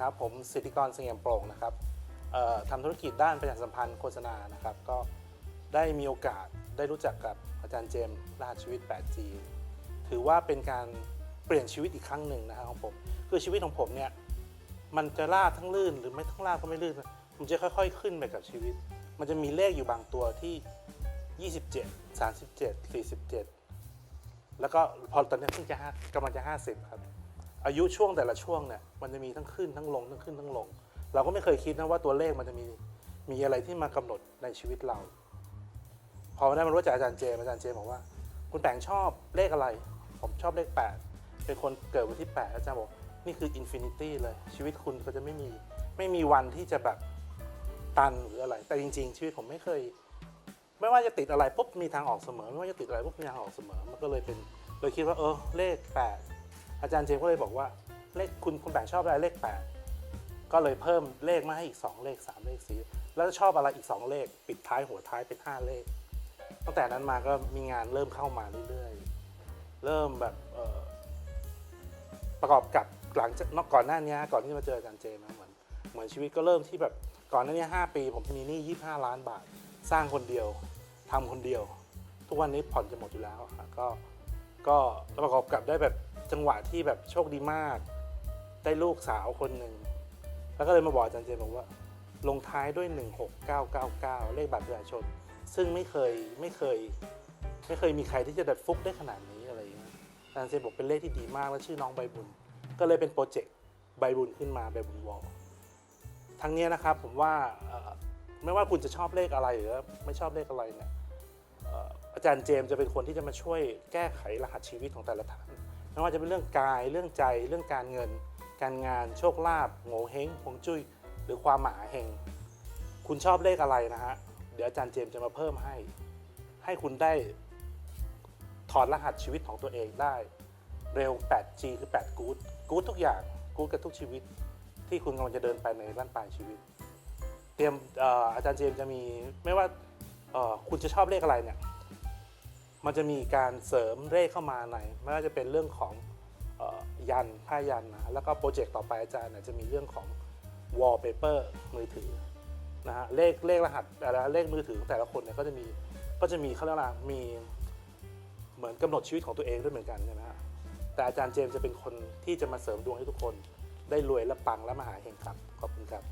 ครับ ผมสิทธิกรเสงี่ยมโปร่งนะครับทำธุรกิจด้านประชาสัมพันธ์โฆษณานะครับ ก็ได้มีโอกาสได้รู้จักกับอาจารย์เจมส์รหัสชีวิต 8G ถือว่าเป็นการเปลี่ยนชีวิตอีกครั้งหนึ่งนะครับของผม คือชีวิตของผมเนี่ยมันจะลาดทั้งลื่นหรือไม่ทั้งลาดก็ไม่ลื่นนะมันจะค่อยๆ ขึ้นไปกับชีวิต มันจะมีเลขอยู่บางตัวที่ 27 37 47 แล้วก็พอตอนนี้เพิ่งจะกำลังจะ 50 ครับ อายุช่วงแต่ละช่วงเนี่ยมันจะมีทั้งขึ้นทั้งลงทั้งขึ้นทั้งลง เราก็ไม่เคยคิดนะว่าตัวเลขมันจะมีมีอะไรที่มากำหนดในชีวิตเรา พอได้มารู้จักอาจารย์เจมอาจารย์เจมบอกว่า คุณแปงชอบเลขอะไร ผมชอบเลข 8 เป็นคนเกิดวันที่ 8 อาจารย์บอกนี่คืออินฟินิตี้เลย ชีวิตคุณก็จะไม่มีไม่มีวันที่จะแบบตันหรืออะไร แต่จริง ๆ ชีวิตผมไม่เคย ไม่ว่าจะติดอะไรปุ๊บมีทางออกเสมอ ไม่ว่าจะติดอะไรปุ๊บมีทางออกเสมอ มันก็เลยเป็นเลยคิดว่าเออเลข 8 อาจารย์เจมส์ก็เลยบอกว่าเลขคุณคุณแปงชอบอะไรเลข 8 ก็เลยเพิ่มเลขมาให้อีก 2 เลข 3 เลข4แล้วชอบอะไรอีก 2 เลข ปิดท้ายหัวท้ายเป็น 5 เลข ตั้งแต่นั้นมาก็มีงานเริ่มเข้ามาเรื่อยๆ เริ่มแบบประกอบกับหลังจากก่อนหน้านี้ก่อนที่จะมาเจออาจารย์เจมส์เหมือนเหมือนชีวิตก็เริ่มที่แบบก่อนหน้านี้5ปี ผมมีหนี้25 ล้านบาท สร้างคนเดียวทำคนเดียว ทุกวันนี้ผ่อนจะหมดอยู่แล้วก็ก็ประกอบกับได้แบบ จังหวะที่แบบโชคดีมาก ได้ลูกสาวคนหนึ่งแล้วก็เลยมาบอกอาจารย์เจมส์บอกว่า ลงท้ายด้วย 16999 เลขบัตรประชาชน ซึ่งไม่เคยไม่เคย ไม่เคยมีใครที่จะดัดฟุกได้ขนาดนี้อะไรอย่างเงี้ยอาจารย์เจมส์บอกเป็นเลขที่ดีมากและชื่อน้องใบบุญ ก็เลยเป็นโปรเจกต์ใบบุญขึ้นมาใบบุญวอลทั้งนี้นะครับผมว่าไม่ว่าคุณจะชอบเลขอะไรหรือไม่ชอบเลขอะไรเนี่ยเอ่ออาจารย์เจมส์จะเป็นคนที่จะมาช่วยแก้ไขรหัสชีวิตของแต่ละท่าน ไม่ว่าจะเป็นเรื่องกายเรื่องใจเรื่องการเงิน การงานโชคลาภโง่เฮงฮวงจุ้ยหรือความหมาเฮงคุณชอบเลขอะไรนะฮะเดี๋ยวอาจารย์เจมส์จะมาเพิ่มให้ ให้คุณได้ถอดรหัสชีวิตของตัวเองได้ เร็ว 8G คือ 8 กู๊ดกู๊ดทุกอย่างกู๊ดกับทุกชีวิต ที่คุณกำลังจะเดินไปในบ้านปลายชีวิต เตรียมอาจารย์เจมส์จะมีไม่ว่าคุณจะชอบเลขอะไรเนี่ย มันจะมีการเสริมเลขเข้ามาในไม่ว่าจะเป็นเรื่องของออยันผ้ายันนะแล้วก็โปรเจกต์ต่อไปอาจารย์จะมีเรื่องของ wallpaper มือถือนะฮะเลขเลขรหัสแต่ละเลขมือถือของแต่ละคนเนี่ยก็จะมีก็จะมีเขาเรียกว่ามีเหมือนกำหนดชีวิตของตัวเองด้วยเหมือนกันใช่ไหมฮะแต่อาจารย์เจมส์จะเป็นคนที่จะมาเสริมดวงให้ทุกคน ได้รวยและปังและมหาเฮงครับขอบคุณครับ